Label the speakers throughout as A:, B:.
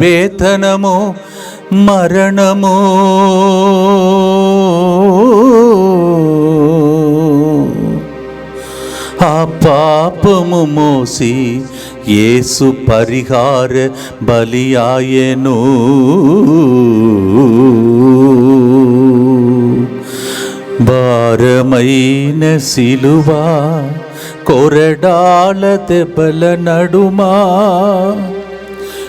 A: వేతనము మరణము ఆ పాపము మోసి యేసు పరిహార బలియాయెను భారమైన సిలువా కొరడాల దెబ్బల నడుమా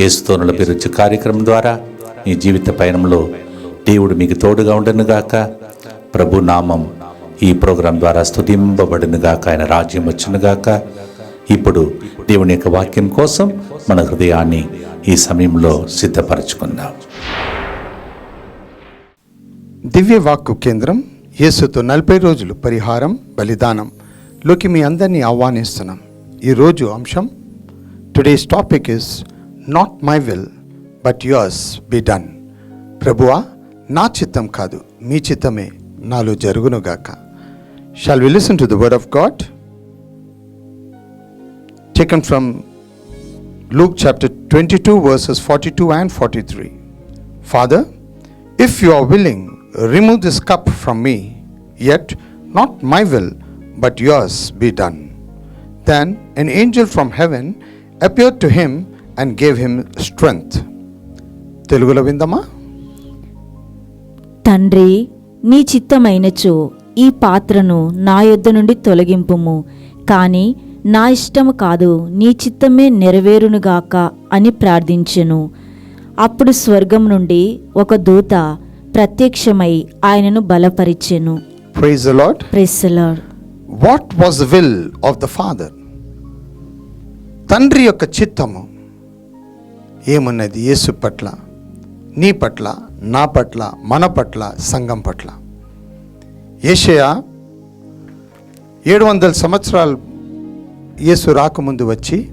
A: ఏసుతోనుల నలభిరుచు కార్యక్రమం ద్వారా మీ జీవిత పయనంలో దేవుడు మీకు తోడుగా ఉండనుగాక ప్రభు నామం ఈ ప్రోగ్రాం ద్వారా స్థుతింపబడినగాక ఆయన రాజ్యం వచ్చినగాక ఇప్పుడు దేవుని యొక్క వాక్యం కోసం మన హృదయాన్ని ఈ సమయంలో సిద్ధపరచుకుందాం.
B: దివ్య వాక్కు కేంద్రం యేసుతో నలభై రోజులు పరిహారం బలిదానం లోకి మీ అందరినీ ఆహ్వానిస్తున్నాం. ఈరోజు అంశం today's topic is Not my will but yours be done ప్రభువా నా చిత్తం కాదు మీ చిత్తమే నాలో జరుగునుగాక shall we listen to the word of God taken from Luke chapter 22, verses 42 and 43. Father, if you are willing, remove this cup from me, yet not my will, but yours be done. Then an angel from heaven appeared to him and gave him strength. తెలుగులో విందమా?
C: తండ్రి నీ చిత్తమైనచో ఈ పాత్రను నా యొద్ద నుండి తొలగింపుము. కాని నా ఇష్టము కాదు నీ చిత్తమే నెరవేరునుగాక అని ప్రార్థించెను. అప్పుడు స్వర్గం నుండి ఒక దూత ప్రత్యక్షమై ఆయనను బలపరిచెను.
B: Praise the lord
C: ప్రెస్సలర్
B: what was the will of the father తండ్రి యొక్క చిత్తము. ఏమున్నది యేసు పట్ల నీ పట్ల నా పట్ల మన పట్ల సంఘం పట్ల. ఏషయా ఏడు వందల సంవత్సరాలు యేసు రాకముందు వచ్చి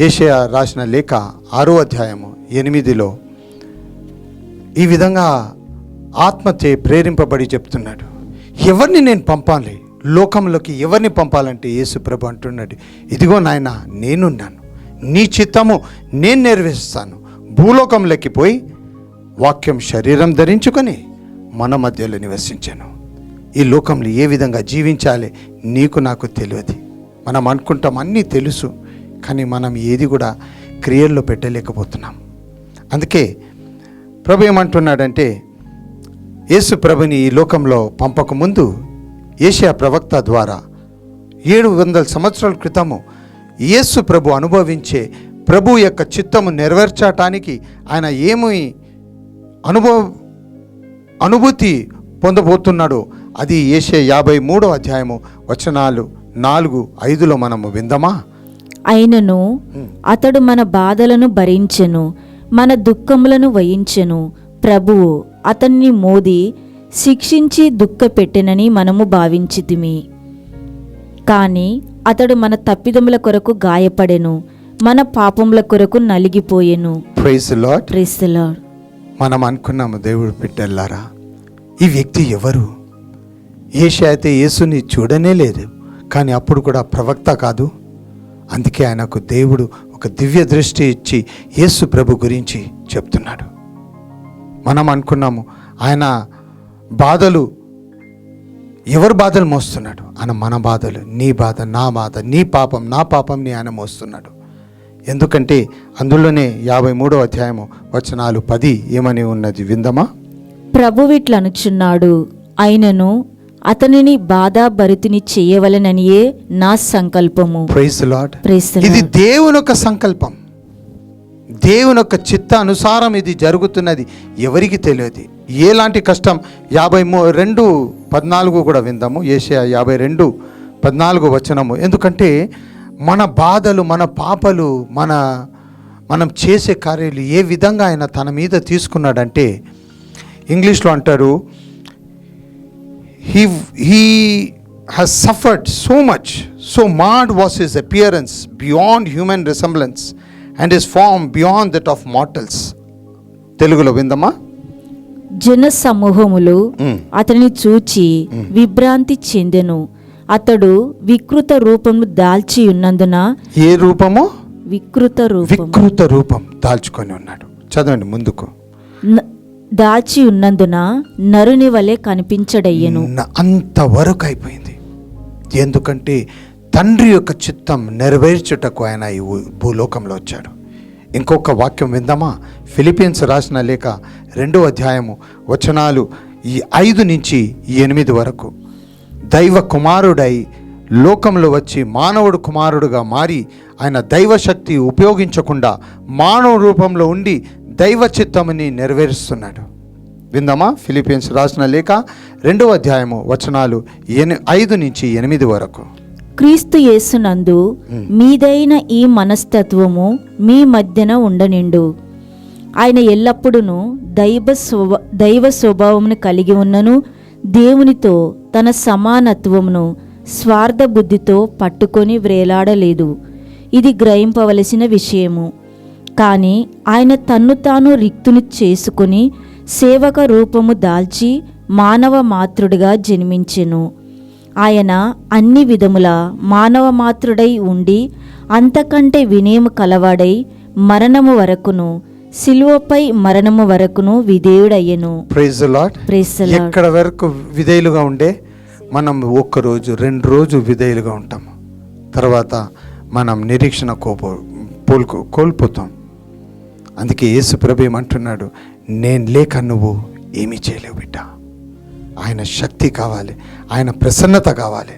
B: ఏషయా రాసిన లేఖ ఆరో అధ్యాయము ఎనిమిదిలో ఈ విధంగా ఆత్మచే ప్రేరింపబడి చెప్తున్నాడు. ఎవరిని నేను పంపాలి? లోకంలోకి ఎవరిని పంపాలంటే యేసు ప్రభు అంటున్నాడు. ఇదిగో నాయన నేనున్నాను. నీ చిత్తము నేను నెరవేరుస్తాను. భూలోకంలోకి పోయి వాక్యం శరీరం ధరించుకొని మన మధ్యలో నివసించాను. ఈ లోకంలో ఏ విధంగా జీవించాలి నీకు నాకు తెలియదు. మనం అనుకుంటాం అన్నీ తెలుసు కానీ మనం ఏది కూడా క్రియల్లో పెట్టలేకపోతున్నాం. అందుకే ప్రభు ఏమంటున్నాడంటే యేసు ప్రభుని ఈ లోకంలో పంపకముందు ఏషియా ప్రవక్త ద్వారా ఏడు వందల సంవత్సరాల క్రితము యేసు ప్రభు అనుభవించే ప్రభు యొక్క చిత్తము నెరవేర్చటానికి ఆయన ఏమి అనుభవ అనుభూతి పొందబోతున్నాడో అది ఏషియా యాభై మూడో అధ్యాయము వచనాలు నాలుగు ఐదులో మనము విందమా?
C: అయినను అతడు మన బాధలను భరించెను మన దుఃఖములను వహించెను ప్రభువు అతన్ని మోది శిక్షించి దుఃఖపెట్టెనని మనము భావించితిమి. కాని అతడు మన తప్పిదముల కొరకు గాయపడెను మన పాపముల కొరకు నలిగిపోయెను.
B: మనం అనుకున్నాము దేవుడు బిడ్డల్లారా? ఈ వ్యక్తి ఎవరు? ఏషియా అయితే యేసుని చూడనే లేదు కానీ అప్పుడు కూడా ప్రవక్త కాదు. అందుకే ఆయనకు దేవుడు ఒక దివ్య దృష్టి ఇచ్చి యేసు ప్రభు గురించి చెప్తున్నాడు. మనం అనుకున్నాము ఆయన బాధలు ఎవరు బాధలు మోస్తున్నాడు? ఆయన మన బాధలు నీ బాధ నా బాధ నీ పాపం నా పాపంని ఆయన మోస్తున్నాడు. ఎందుకంటే అందులోనే యాభై మూడో అధ్యాయము వచనాలు పది ఏమని ఉన్నది విందమా?
C: ప్రభువిట్లనుచున్నాడు అయినను అతనిని బాధాభరితుని చేయవలననియే నా సంకల్పము.
B: లాడ్
C: the
B: ఇది. దేవుని యొక్క సంకల్పం. దేవుని యొక్క చిత్త అనుసారం ఇది జరుగుతున్నది. ఎవరికి తెలియదు. ఎలాంటి కష్టం? యాభై మూ రెండు పద్నాలుగు కూడా విందాము. ఏషియా యాభై రెండు పద్నాలుగు వచనము. ఎందుకంటే మన బాధలు మన పాపలు మన మనం చేసే కార్యాలు ఏ విధంగా ఆయన తన మీద తీసుకున్నాడంటే ఇంగ్లీష్లో అంటారు he he has suffered so much so marred was his appearance beyond human resemblance and his form beyond that of mortals. తెలుగులో విందమ్మా?
C: జన సమూహములు. అతనిని చూచి విభ్రాంతి చెందెను. అతడు వికృత రూపము దాల్చి ఉన్నందున
B: ఏ రూపము?
C: వికృత రూపము.
B: వికృత రూపం దాల్చుకొని ఉన్నాడు. చదవండి ముందుకు.
C: దాల్చి ఉన్నందున నరుని వలె కనిపించడయ్యెను.
B: అంతవరకు అయిపోయింది. ఎందుకంటే తండ్రి యొక్క చిత్తం నెరవేర్చుటకు ఆయన ఈ భూ- భూలోకంలో వచ్చాడు. ఇంకొక వాక్యం విందామా? ఫిలిపియన్స్ రాసిన లేక రెండో అధ్యాయము వచనాలు ఈ ఐదు నుంచి ఎనిమిది వరకు. దైవ కుమారుడై లోకంలో వచ్చి మానవుడు కుమారుడుగా మారి ఆయన దైవశక్తి ఉపయోగించకుండా మానవ రూపంలో ఉండి దైవ చిత్తముని నెరవేరుస్తున్నాడు. విందామా? ఫిలిపియన్స్ రాసిన లేక రెండవ అధ్యాయము వచనాలు ఎని ఐదు నుంచి ఎనిమిది వరకు.
C: క్రీస్తు యేసునందు మీదైన ఈ మనస్తత్వము మీ మధ్యన ఉండనిండు. ఆయన ఎల్లప్పుడూ దైవ స్వభా దైవ స్వభావమును కలిగి ఉన్నను దేవునితో తన సమానత్వమును స్వార్థ బుద్ధితో పట్టుకొని వ్రేలాడలేదు. ఇది గ్రహింపవలసిన విషయము. కానీ ఆయన తన్ను తాను రిక్తుని చేసుకుని సేవక రూపము దాల్చి మానవ మాతృడిగా జన్మించెను. ఆయన అన్ని విధముల మానవ మాతృడై ఉండి అంతకంటే వినయము కలవాడై మరణము వరకును సిలువపై మరణము వరకును విధేయుడయ్యెను.
B: ఎక్కడ వరకు విధేయులుగా ఉండే మనం ఒక్క రోజు రెండు రోజు విధేయులుగా ఉంటాం తర్వాత మనం నిరీక్షణ కోపో కోల్కో కోల్పోతాం. అందుకే యేసు ప్రభు ఏమంటున్నాడు నేను లేక నువ్వు ఏమీ చేయలేవు బిడ్డ. ఆయన శక్తి కావాలి. ఆయన ప్రసన్నత కావాలి.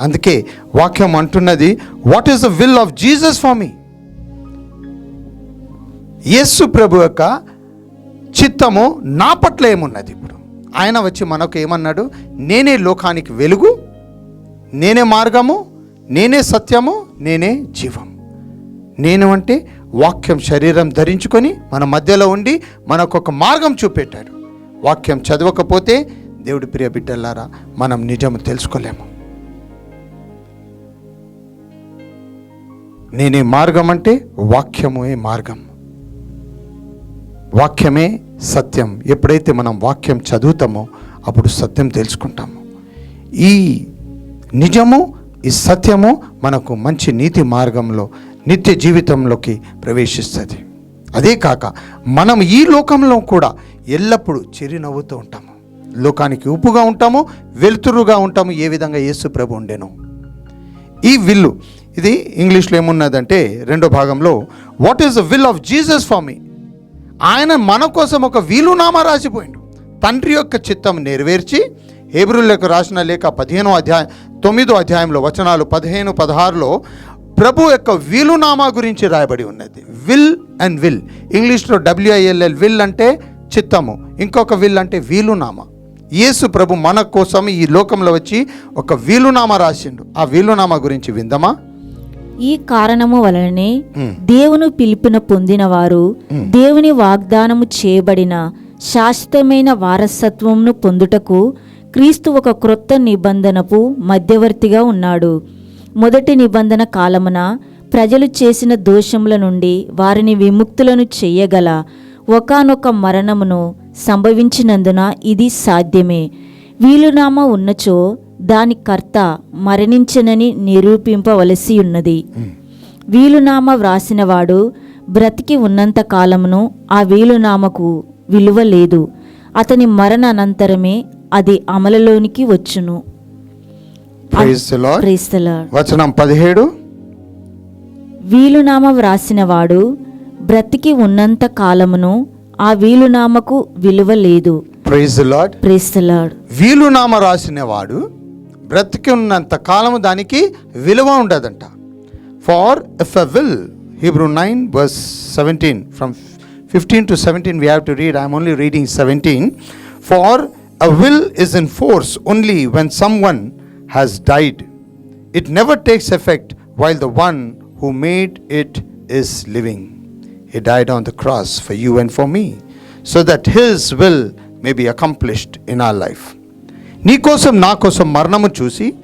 B: అందుకే వాక్యం అంటున్నది what is the will of Jesus for me యేసు ప్రభు యొక్క చిత్తము నా పట్ల ఏమున్నది ఇప్పుడు? ఆయన వచ్చి మనకు ఏమన్నాడు? నేనే లోకానికి వెలుగు నేనే మార్గము నేనే సత్యము నేనే జీవం. నేను అంటే వాక్యం శరీరం ధరించుకొని మన మధ్యలో ఉండి మనకు ఒక మార్గం చూపెట్టాడు. వాక్యం చదవకపోతే దేవుడి ప్రియ బిడ్డలారా మనం నిజము తెలుసుకోలేము. నేనే మార్గం అంటే వాక్యమే మార్గం. వాక్యమే సత్యం. ఎప్పుడైతే మనం వాక్యం చదువుతామో అప్పుడు సత్యం తెలుసుకుంటాము. ఈ నిజము ఈ సత్యము మనకు మంచి నీతి మార్గంలో నిత్య జీవితంలోకి ప్రవేశిస్తుంది. అదే కాక మనం ఈ లోకంలో కూడా ఎల్లప్పుడూ చిరునవ్వుతూ ఉంటాము. లోకానికి ఉప్పుగా ఉంటాము వెలుతురుగా ఉంటాము ఏ విధంగా యేసు ప్రభు ఉండెను. ఈ విల్లు ఇది ఇంగ్లీష్లో ఏమున్నదంటే రెండో భాగంలో what is the will of Jesus for me ఆయన మన కోసం ఒక వీలునామా రాసిపోయిండు. తండ్రి యొక్క చిత్తం నెరవేర్చి హేబ్రులకు రాసిన లేఖ పదిహేనో అధ్యాయం తొమ్మిదో అధ్యాయంలో వచనాలు పదిహేను పదహారులో ప్రభు యొక్క వీలునామా గురించి రాయబడి ఉన్నది. విల్ అండ్ విల్ ఇంగ్లీష్లో W I L L will అంటే చిత్తము. ఇంకొక విల్ అంటే వీలునామా యేసు ప్రభు మన కోసం ఈ లోకంలో వచ్చి ఒక వీలునామా రాసిండు. ఆ వీలునామా గురించి విందమా?
C: ఈ కారణము వలననే. దేవుని పిలుపున పొందినవారు దేవుని వాగ్దానము చేయబడిన శాశ్వతమైన వారసత్వమును పొందుటకు క్రీస్తు ఒక క్రొత్త నిబంధనపు మధ్యవర్తిగా ఉన్నాడు. మొదటి నిబంధన కాలమున ప్రజలు చేసిన దోషముల నుండి వారిని విముక్తులను చెయ్యగల ఒకానొక మరణమును సంభవించినందున ఇది సాధ్యమే. వీలునామా ఉన్నచో దాని కర్త మరణించనని నిరూపింపవలసి ఉన్నది వీలునామా వ్రాసినవాడు బ్రతికి ఉన్నంత కాలమును ఆ వీలునామకు విలువ లేదు. అతని మరణ అనంతరమే అది అమలులోనికి వచ్చును.
B: వచనం పదిహేడు.
C: వీలునామా వ్రాసినవాడు బ్రతికి ఉన్నంత కాలమును ఆ వీలునామకు విలువ లేదు.
B: Praise lord
C: praise the lord
B: వీలునామా రాసిన వాడు బ్రతికి ఉన్నంత కాలము దానికి విలువ ఉండదంట. For if a will Hebrew nine verse seventeen from fifteen to seventeen we have to read I'm only reading seventeen for a will is in force only when someone has died it never takes effect while the one who made it is living He died on the cross for you and for me, so that His will may be accomplished in our life. నీ కోసం నా కోసం మరణము చూసి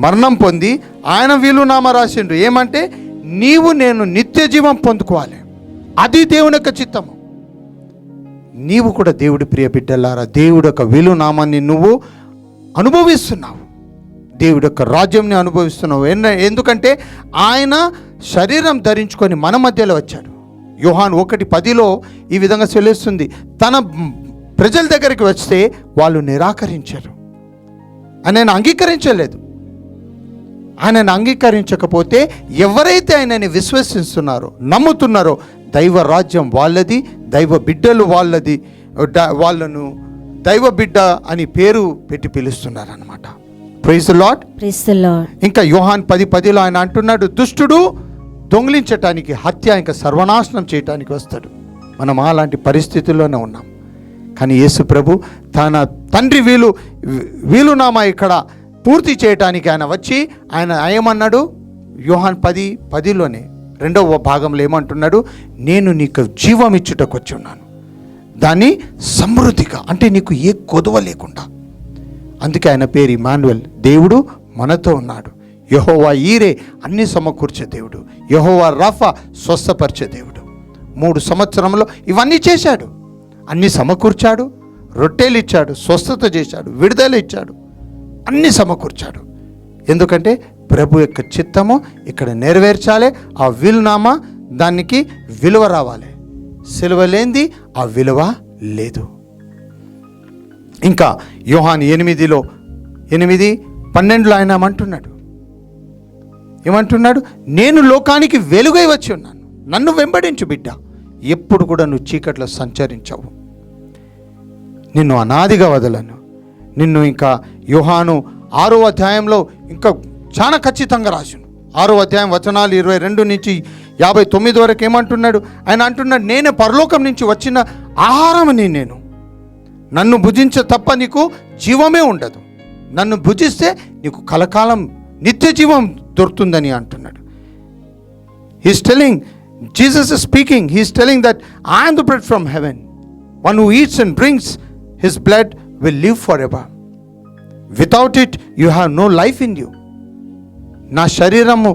B: మరణం పొంది ఆయన వీలునామా రాసిండు ఏమంటే నీవు నేను నిత్య జీవం పొందుకోవాలి. అది దేవుని యొక్క చిత్తము. నీవు కూడా దేవుడి ప్రియ బిడ్డలారా దేవుడు యొక్క వీలునామాన్ని నువ్వు అనుభవిస్తున్నావు. దేవుడు యొక్క రాజ్యంని అనుభవిస్తున్నావు. ఎందుకంటే ఆయన శరీరం ధరించుకొని మన మధ్యలో వచ్చాడు. యోహాన్ ఒకటి పదిలో ఈ విధంగా చెల్లిస్తుంది. తన ప్రజల దగ్గరికి వస్తే వాళ్ళు నిరాకరించారు. ఆయనను అంగీకరించలేదు. ఆయనను అంగీకరించకపోతే ఎవరైతే ఆయనని విశ్వసిస్తున్నారో నమ్ముతున్నారో దైవ రాజ్యం వాళ్ళది దైవ బిడ్డలు వాళ్ళది వాళ్ళను దైవ బిడ్డ అని పేరు పెట్టి పిలుస్తున్నారనమాట praise lord
C: praise the lord
B: ఇంకా యోహాన్ పది పదిలో ఆయన అంటున్నాడు దుష్టుడు దొంగిలించటానికి హత్య ఇంకా సర్వనాశనం చేయటానికి వస్తాడు. మనం అలాంటి పరిస్థితుల్లోనే ఉన్నాం. కానీ యేసు ప్రభు తన తండ్రి వీలు వీలునామా ఇక్కడ పూర్తి చేయటానికి ఆయన వచ్చి ఆయన ఏమన్నాడు? యోహాన్ పది పదిలోనే రెండవ భాగంలో ఏమంటున్నాడు? నేను నీకు జీవం ఇచ్చుటకు వచ్చి ఉన్నాను. దాన్ని సమృద్ధిగా అంటే నీకు ఏ కొదవ లేకుండా. అందుకే ఆయన పేరు ఇమాన్యువల్ దేవుడు మనతో ఉన్నాడు. యహోవా ఈరే అన్ని సమకూర్చే దేవుడు. యహోవా రఫా స్వస్థపరిచే దేవుడు. మూడు సంవత్సరంలో ఇవన్నీ చేశాడు. అన్ని సమకూర్చాడు రొట్టెలు ఇచ్చాడు స్వస్థత చేశాడు విడుదల ఇచ్చాడు అన్ని సమకూర్చాడు. ఎందుకంటే ప్రభు యొక్క చిత్తము ఇక్కడ నెరవేర్చాలి ఆ విలునామా దానికి విలువ రావాలి. సిలువ లేనిది ఆ విలువ లేదు. ఇంకా యోహాన్ ఎనిమిదిలో ఎనిమిది పన్నెండులో ఆయన అంటున్నాడు ఏమంటున్నాడు? నేను లోకానికి వెలుగై వచ్చి ఉన్నాను. నన్ను వెంబడించు బిడ్డ. ఎప్పుడు కూడా నువ్వు చీకట్లో సంచరించవు. నిన్ను అనాదిగా వదలను. నిన్ను ఇంకా యుహాను ఆరో అధ్యాయంలో ఇంకా చాలా ఖచ్చితంగా రాసిండు ఆరో అధ్యాయం వచనాలు ఇరవై రెండు నుంచి యాభై తొమ్మిది వరకు ఏమంటున్నాడు? ఆయన అంటున్నాడు నేనే పరలోకం నుంచి వచ్చిన ఆహారమని నేను. నన్ను భుజించ తప్ప నీకు జీవమే ఉండదు. నన్ను భుజిస్తే నీకు కలకాలం నిత్య జీవం దొరుకుతుందని అంటున్నాడు. He's telling Jesus is speaking he's telling that I'm the bread from heaven one who eats and brings his blood will live for ever without it you have no life in you నా శరీరము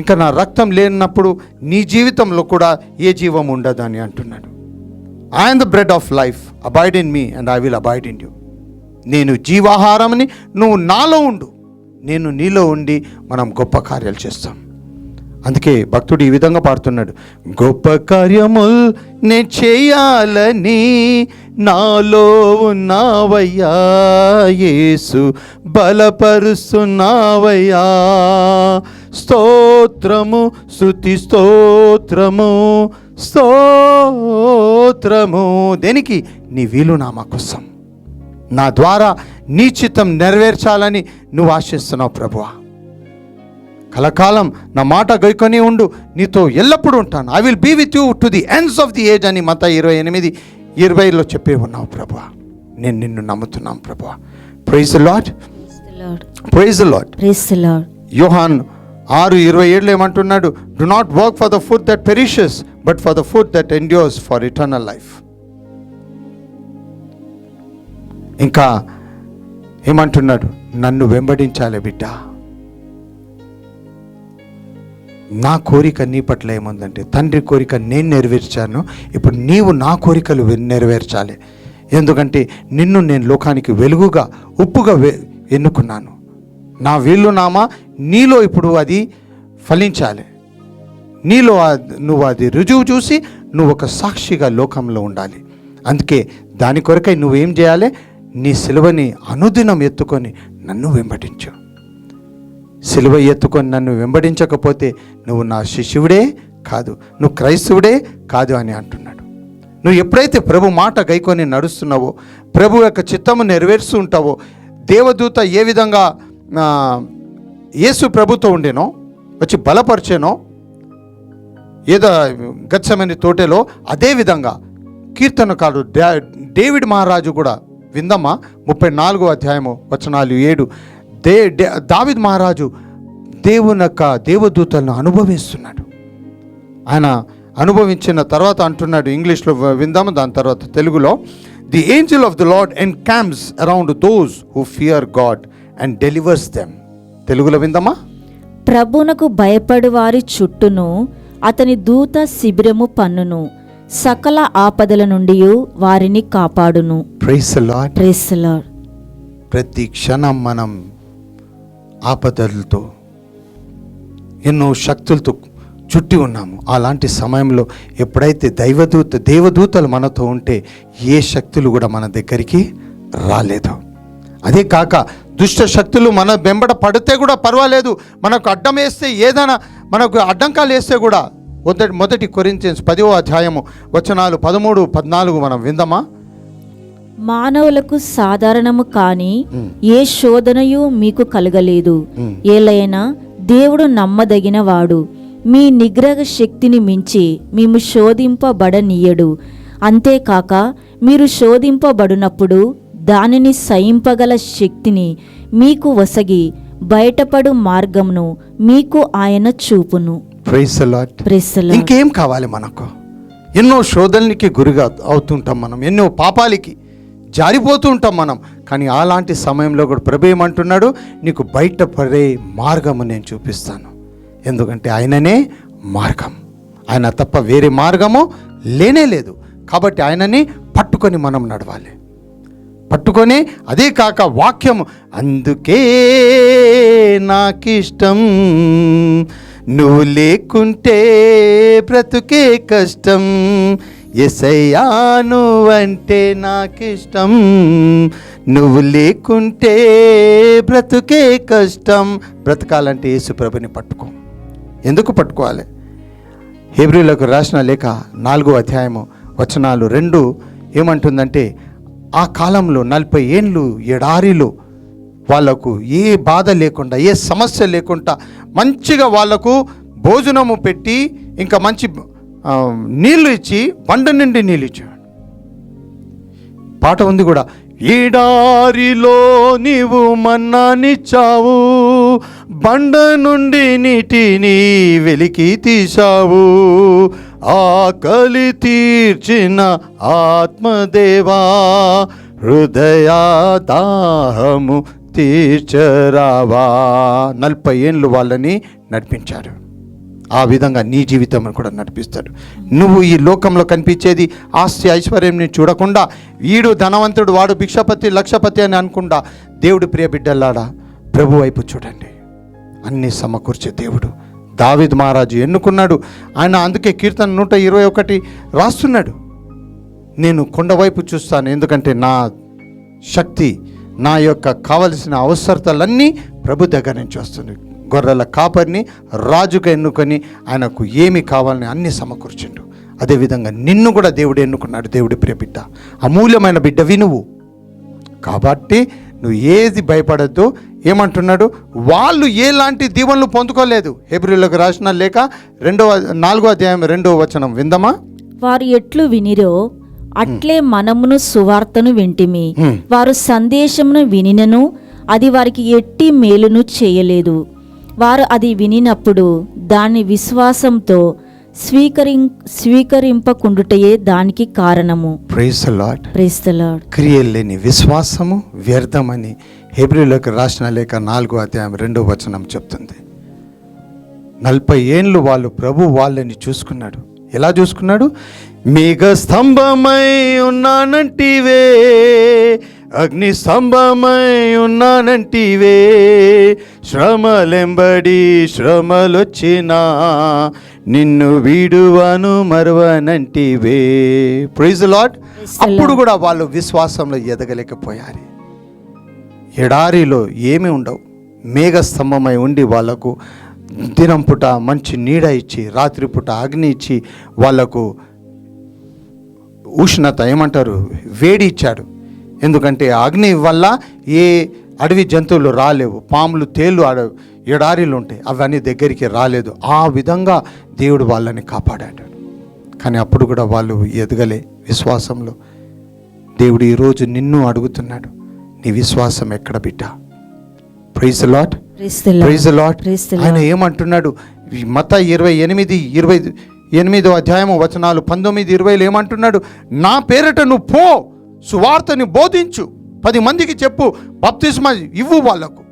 B: ఇంకా నా రక్తం లేనప్పుడు నీ జీవితంలో కూడా ఏ జీవం ఉండదు అని అంటున్నాడు. I'm the bread of life abide in me and I will abide in you నేను జీవాహారమని నువ్వు నాలో ఉండు. నేను నీలో ఉండి మనం గొప్ప కార్యాలు చేస్తాం. అందుకే భక్తుడు ఈ విధంగా పాడుతున్నాడు. గొప్ప కార్యముల్ నే చేయాలని నాలో ఉన్నావయ్యా యేసు బలపరుస్తున్నావయ్యా. స్తోత్రము శృతి స్తోత్రము స్తోత్రము. దేనికి? నీ వీలునామా కోసం. నా ద్వారా నీ చిత్తం నెరవేర్చాలని నువ్వు ఆశిస్తున్నావు ప్రభువా. కలకాలం నా మాట గైకొని ఉండు నీతో ఎల్లప్పుడూ ఉంటాను. I will be with you to the ends of the age అని మత ఇరవై ఎనిమిది ఇరవైలో చెప్పే ఉన్నావు ప్రభువా. నేను నిన్ను నమ్ముతున్నాను ప్రభువా. Praise lord praise
C: praise lord
B: యోహాన్ ఆరు ఇరవై ఏడులో ఏమంటున్నాడు do not work for the food that perishes but for the food that endures for eternal life ఇంకా ఏమంటున్నాడు? నన్ను వెంబడించాలి బిడ్డ. నా కోరిక నీ పట్ల ఏముందంటే తండ్రి కోరిక నేను నెరవేర్చాను. ఇప్పుడు నీవు నా కోరికలు నెరవేర్చాలి. ఎందుకంటే నిన్ను నేను లోకానికి వెలుగుగా ఉప్పుగా ఎన్నుకున్నాను. నా వీలునామా నీలో ఇప్పుడు అది ఫలించాలి. నీలో నువ్వు అది రుజువు చూసి నువ్వు ఒక సాక్షిగా లోకంలో ఉండాలి. అందుకే దాని కొరకై నువ్వేం చేయాలి? నీ సిలువని అనుదినం ఎత్తుకొని నన్ను వెంబడించు. సిలువ ఎత్తుకొని నన్ను వెంబడించకపోతే నువ్వు నా శిష్యుడే కాదు నువ్వు క్రైస్తవుడే కాదు అని అంటున్నాడు. నువ్వు ఎప్పుడైతే ప్రభు మాట గైకొని నడుస్తున్నావో ప్రభు యొక్క చిత్తము నెరవేరుస్తూ ఉంటావో దేవదూత ఏ విధంగా యేసు ప్రభుతో ఉండేనో వచ్చి బలపరిచేనో ఏదో గచ్చమని తోటలో అదే విధంగా కీర్తనకారుడు డా- డేవిడ్ మహారాజు కూడా విందమ్మా ముప్పై నాలుగో అధ్యాయము వచనాలు ఏడు. దే దావిద్ మహారాజు దేవుని యొక్క దేవదూతలను అనుభవిస్తున్నాడు. ఆయన అనుభవించిన తర్వాత అంటున్నాడు ఇంగ్లీష్లో విందాము దాని తర్వాత తెలుగులో the angel of the lord and camps around those who fear God and delivers them తెలుగులో విందామా?
C: ప్రభునకు భయపడు వారి చుట్టూను అతని దూత శిబిరము పన్నును సకల ఆపదల నుండి వారిని కాపాడును.
B: ప్రతి క్షణం మనం ఆపదలతో ఎన్నో శక్తులతో చుట్టి ఉన్నాము. అలాంటి సమయంలో ఎప్పుడైతే దైవదూత దేవదూతలు మనతో ఉంటే ఏ శక్తులు కూడా మన దగ్గరికి రాలేదు. అదే కాక దుష్ట శక్తులు మన వెంబడ పడితే కూడా పర్వాలేదు. మనకు అడ్డం వేస్తే ఏదైనా మనకు అడ్డంకాలు వేస్తే కూడా మొదటి మొదటి కొరింతియన్స్ పదివ అధ్యాయము వచనాలు పదమూడు పద్నాలుగు మనం విందామా?
C: మానవులకు సాధారణము కాని ఏ శోధనయు మీకు కలగలేదు. ఏలైనా దేవుడు నమ్మదగిన వాడు. మీ నిగ్రహ శక్తిని మించి మేము శోధింపబడనీయడు. అంతేకాక మీరు శోధింపబడినప్పుడు దానిని సహింపగల శక్తిని మీకు వసగి బయటపడు మార్గమును మీకు ఆయన చూపును.
B: ప్రైస్ లాట్ ఇంకేం కావాలి మనకు? ఎన్నో శోధనలకి గురిగా అవుతుంటాం మనం ఎన్నో పాపాలకి జారిపోతూ ఉంటాం మనం. కానీ అలాంటి సమయంలో కూడా ప్రభు ఏమంటున్నాడు? నీకు బయటపడే మార్గము నేను చూపిస్తాను. ఎందుకంటే ఆయననే మార్గం. ఆయన తప్ప వేరే మార్గము లేనే లేదు. కాబట్టి ఆయనని పట్టుకొని మనం నడవాలి. పట్టుకొని అదే కాక వాక్యము అందుకే నాకిష్టం నువ్వు లేకుంటే బ్రతుకే కష్టం. ఎసయ్యా నువ్వంటే నాకిష్టం. నువ్వు లేకుంటే బ్రతుకే కష్టం. బ్రతకాలంటే యేసుప్రభుని పట్టుకో. ఎందుకు పట్టుకోవాలి? హెబ్రిలకు రాసిన లేఖ నాలుగో అధ్యాయము వచనాలు రెండు ఏమంటుందంటే ఆ కాలంలో నలభై ఏండ్లు ఎడారిలో వాళ్ళకు ఏ బాధ లేకుండా ఏ సమస్య లేకుండా మంచిగా వాళ్ళకు భోజనము పెట్టి ఇంకా మంచి నీళ్ళు ఇచ్చి బండ నుండి నీళ్ళు ఇచ్చాడు. పాట ఉంది కూడా ఈడారిలో నీవు మన్నానిచ్చావు బండ నుండి నీటిని వెలికి తీశావు ఆకలి తీర్చిన ఆత్మదేవా హృదయ దాహము తీర్చరావా? నలభై ఏళ్ళు వాళ్ళని నడిపించారు. ఆ విధంగా నీ జీవితం కూడా నడిపిస్తాడు నువ్వు ఈ లోకంలో కనిపించేది ఆస్తి ఐశ్వర్యంని చూడకుండా వీడు ధనవంతుడు వాడు భిక్షపతి లక్షపతి అని అనుకుండా దేవుడు ప్రియ బిడ్డలాడా ప్రభు వైపు చూడండి. అన్ని సమకూర్చే దేవుడు. దావిద్ మహారాజు ఎన్నుకున్నాడు. ఆయన అందుకే కీర్తన నూట ఇరవై ఒకటి రాస్తున్నాడు. నేను కొండవైపు చూస్తాను ఎందుకంటే నా శక్తి నా యొక్క కావలసిన అవసరతలన్నీ ప్రభు దగ్గర నుంచి వస్తుంది. గొర్రెల కాపరిని రాజుగా ఎన్నుకొని ఆయనకు ఏమి కావాలని అన్ని సమకూర్చిండు. అదేవిధంగా నిన్ను కూడా దేవుడు ఎన్నుకున్నాడు దేవుడి ప్రియ బిడ్డ. అమూల్యమైన బిడ్డవి నువ్వు. కాబట్టి నువ్వు ఏది భయపడద్దు. ఏమంటున్నాడు? వాళ్ళు ఎలాంటి దీవెనలు పొందుకోలేదు. హెబ్రిలకు రాసిన లేక రెండవ నాలుగో అధ్యాయం రెండవ వచనం విందమా?
C: వారు ఎట్లు వినిరో అట్లే మనమును సువార్తను వింటిమి. వారు సందేశమును వినినను అది వారికి ఎట్టి మేలును చేయలేదు. వారు అది వినినప్పుడు దాన్ని విశ్వాసంతో స్వీకరి స్వీకరింపకుండుటయే దానికి కారణము. ప్రేస్తలాడ్
B: క్రియలు లేని విశ్వాసము వ్యర్థమని హెబ్రిలకు రాసిన లేక నాలుగో అధ్యాయం రెండో వచనం చెప్తుంది. నలభై ఏండ్లు వాళ్ళు ప్రభు వాళ్ళని చూసుకున్నాడు. ఎలా చూసుకున్నాడు? మేఘ స్తంభమై ఉన్నానంటివే అగ్ని స్తంభమై ఉన్నానంటివే శ్రమలెంబడి శ్రమలొచ్చినా నిన్ను వీడువను మరువనంటివే. ప్రైజ్ లాడ్ అప్పుడు కూడా వాళ్ళు విశ్వాసంలో ఎదగలేకపోయారు. ఎడారిలో ఏమీ ఉండవు. మేఘస్తంభమై ఉండి వాళ్ళకు దినం పుట మంచి నీడ ఇచ్చి రాత్రిపూట అగ్ని ఇచ్చి వాళ్ళకు ఉష్ణత ఏమంటారు? వేడి ఇచ్చాడు. ఎందుకంటే అగ్ని వల్ల ఏ అడవి జంతువులు రాలేవు. పాములు తేళ్ళు అడ ఎడారిలు ఉంటాయి. అవన్నీ దగ్గరికి రాలేదు. ఆ విధంగా దేవుడు వాళ్ళని కాపాడాడు. కానీ అప్పుడు కూడా వాళ్ళు ఎదగలే విశ్వాసంలో. దేవుడు ఈరోజు నిన్ను అడుగుతున్నాడు. నీ విశ్వాసం ఎక్కడ బిడ్డ? ప్రైజ్ లాట్ ఆయన ఏమంటున్నాడు? మత ఇరవై ఎనిమిది ఇరవై ఎనిమిదో అధ్యాయము వచనాలు పంతొమ్మిది ఇరవైలో ఏమంటున్నాడు? నా పేరట నువ్వు పో సువార్తని బోధించు పది మందికి చెప్పు బప్తిస్మ ఇవ్వు వాళ్ళకు.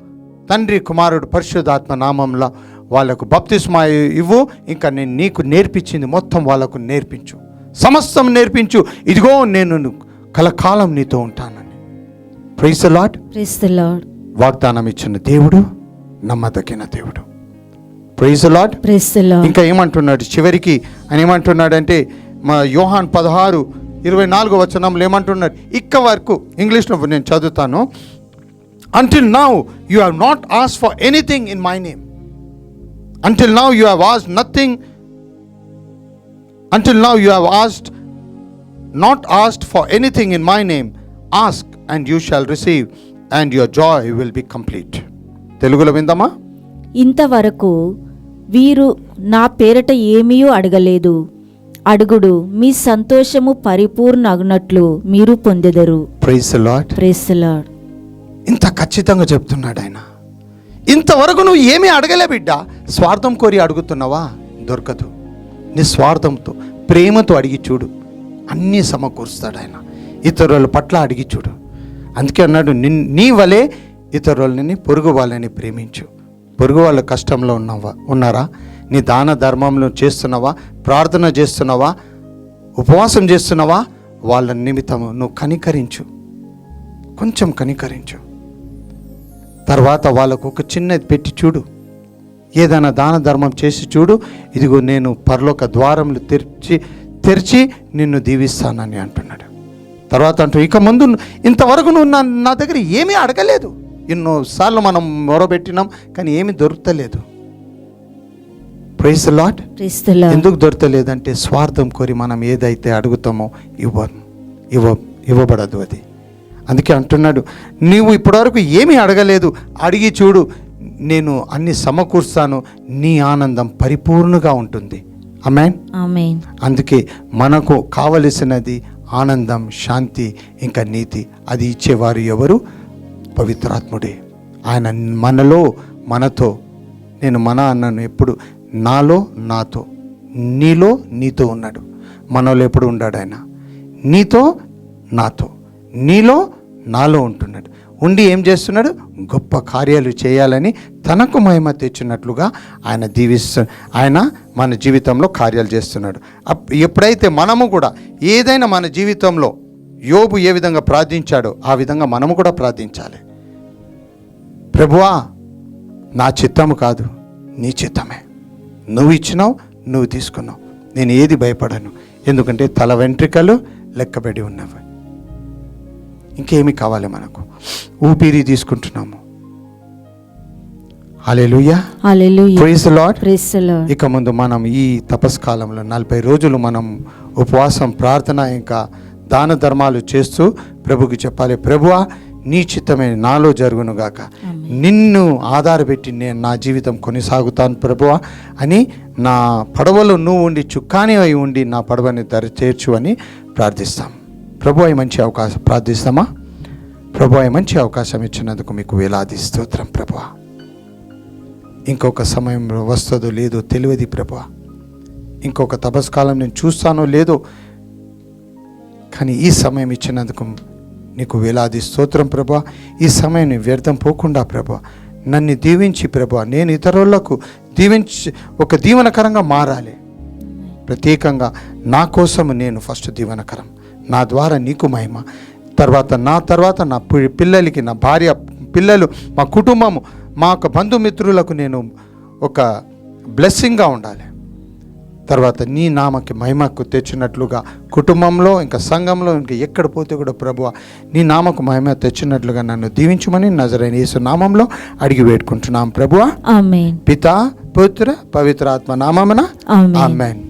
B: తండ్రి కుమారుడు పరిశుద్ధాత్మ నామంలో వాళ్ళకు బప్తిస్మా ఇవ్వు ఇంకా నేను నీకు నేర్పించింది మొత్తం వాళ్ళకు నేర్పించు. సమస్తం నేర్పించు. ఇదిగో నేను కలకాలం నీతో ఉంటానని. ప్రైజ్ లాట్
C: ప్రేస్తలాడ్
B: వాగ్దానం ఇచ్చిన దేవుడు నమ్మదగిన దేవుడు. ప్రైజ్ లాడ్ ఇంకా ఏమంటున్నాడు? చివరికి ఆయన ఏమంటున్నాడంటే మా యోహాన్ పదహారు ఇరవై నాలుగో వచనంలో ఏమంటున్నాడు? ఇక్క వరకు ఇంగ్లీష్లో నేను చదువుతాను. Until now you have not ask for anything in my name until now you have ask nothing until now you have asked not asked for anything in my name ask and you shall receive and your joy will be complete తెలుగులో విందామా?
C: ఇంతవరకు వీరు నా పేరట ఏమీయూ అడగలేదు. అడుగుడు మీ సంతోషము పరిపూర్ణగునట్లు మీరు పొందెదరు. ప్రేస్తలాడ్
B: ఇంత ఖచ్చితంగా చెప్తున్నాడు ఆయన. ఇంతవరకు నువ్వు ఏమీ అడగలే బిడ్డ. స్వార్థం కోరి అడుగుతున్నావా? దొరకదు. నీ స్వార్థంతో ప్రేమతో అడిగి చూడు. అన్నీ సమకూరుస్తాడు ఆయన. ఇతరుల పట్ల అడిగి చూడు. అందుకే అన్నాడు నిన్ నీ వలే ఇతరులని పొరుగు వాళ్ళని ప్రేమించు. పొరుగు వాళ్ళ కష్టంలో ఉన్నావా ఉన్నారా? నీ దాన ధర్మంలో చేస్తున్నావా? ప్రార్థన చేస్తున్నావా? ఉపవాసం చేస్తున్నావా? వాళ్ళ నిమిత్తం నువ్వు కనికరించు. కొంచెం కనికరించు. తర్వాత వాళ్ళకు ఒక చిన్నది పెట్టి చూడు. ఏదైనా దాన ధర్మం చేసి చూడు. ఇదిగో నేను పరలోక ద్వారములు తెరిచి తెరిచి నిన్ను దీవిస్తానని అంటున్నాడు. తర్వాత అంటూ ఇక ముందు ఇంతవరకు నువ్వు నా నా దగ్గర ఏమీ అడగలేదు. ఎన్నోసార్లు మనం మొరబెట్టినాం కానీ ఏమీ దొరుకుతలేదు. ప్రైస్ లాట్ ఎందుకు దొరకలేదంటే స్వార్థం కోరి మనం ఏదైతే అడుగుతామో ఇవ్వ ఇవ్వ ఇవ్వబడదు అది. అందుకే అంటున్నాడు నీవు ఇప్పటివరకు ఏమీ అడగలేదు. అడిగి చూడు నేను అన్ని సమకూర్స్తాను. నీ ఆనందం పరిపూర్ణగా ఉంటుంది. అమెన్
C: ఆమెన్
B: అందుకే మనకు కావలసినది ఆనందం శాంతి ఇంకా నీతి. అది ఇచ్చేవారు ఎవరు? పవిత్రాత్ముడే. ఆయన మనలో మనతో. నేను మన అన్నాను ఎప్పుడు నాలో నాతో. నీలో నీతో ఉన్నాడు. మనలో ఎప్పుడు ఉన్నాడు ఆయన? నీతో నాతో. నీలో నాలో ఉంటున్నాడు. ఉండి ఏం చేస్తున్నాడు? గొప్ప కార్యాలు చేయాలని తనకు మహిమ తెచ్చినట్లుగా ఆయన దీవిస్తు ఆయన మన జీవితంలో కార్యాలు చేస్తున్నాడు. అప్- ఎప్పుడైతే మనము కూడా ఏదైనా మన జీవితంలో యోబు ఏ విధంగా ప్రార్థించాడో ఆ విధంగా మనము కూడా ప్రార్థించాలి. ప్రభువా నా చిత్తము కాదు నీ చిత్తమే. నువ్వు ఇచ్చినావు నువ్వు తీసుకున్నావు. నేను ఏది భయపడను. ఎందుకంటే తల వెంట్రికలు లెక్కబడి ఉన్నవి. ఇంకేమి కావాలి మనకు? ఊపిరి తీసుకుంటున్నాము. ఇక ముందు మనం ఈ తపస్కాలంలో నలభై రోజులు మనం ఉపవాసం ప్రార్థన ఇంకా దాన ధర్మాలు చేస్తూ ప్రభుకి చెప్పాలి. ప్రభువా నీ చిత్తమే నాలో జరుగునుగాక. నిన్ను ఆధారపెట్టి నేను నా జీవితం కొనసాగుతాను ప్రభువా అని నా పడవలో నువ్వు ఉండి చుక్కాని అయి ఉండి నా పడవని దరి చేర్చు అని ప్రార్థిస్తాం. ప్రభు అయి మంచి అవకాశం ప్రార్థిస్తామా? ప్రభు అయి మంచి అవకాశం ఇచ్చినందుకు మీకు వేలాది స్తోత్రం ప్రభువా. ఇంకొక సమయం వస్తుందో లేదో తెలియదు ప్రభా ఇంకొక తపస్కాలం నేను చూస్తానో లేదో కానీ ఈ సమయం ఇచ్చినందుకు నీకు వేలాది స్తోత్రం ప్రభా. ఈ సమయం వ్యర్థం పోకుండా ప్రభా. నన్ను దీవించి ప్రభా. నేను ఇతరులకు దీవించి ఒక దీవనకరంగా మారాలి. ప్రత్యేకంగా నా కోసం నేను ఫస్ట్ దీవనకరం. నా ద్వారా నీకు మహిమ. తర్వాత నా తర్వాత నా పి- పిల్లలకి నా భార్య పిల్లలు మా కుటుంబము మా యొక్క బంధుమిత్రులకు నేను ఒక బ్లెస్సింగ్గా ఉండాలి. తర్వాత నీ నామకి మహిమకు తెచ్చినట్లుగా కుటుంబంలో ఇంకా సంఘంలో ఇంకా ఎక్కడ పోతే కూడా ప్రభు నీ నామకు మహిమ తెచ్చినట్లుగా నన్ను దీవించమని నజరైన యేసు నామంలో అడిగి వేడుకుంటున్నాం. ప్రభువా
C: ఆమేన్.
B: పితా పుత్ర పవిత్రాత్మ నామమున ఆమెన్.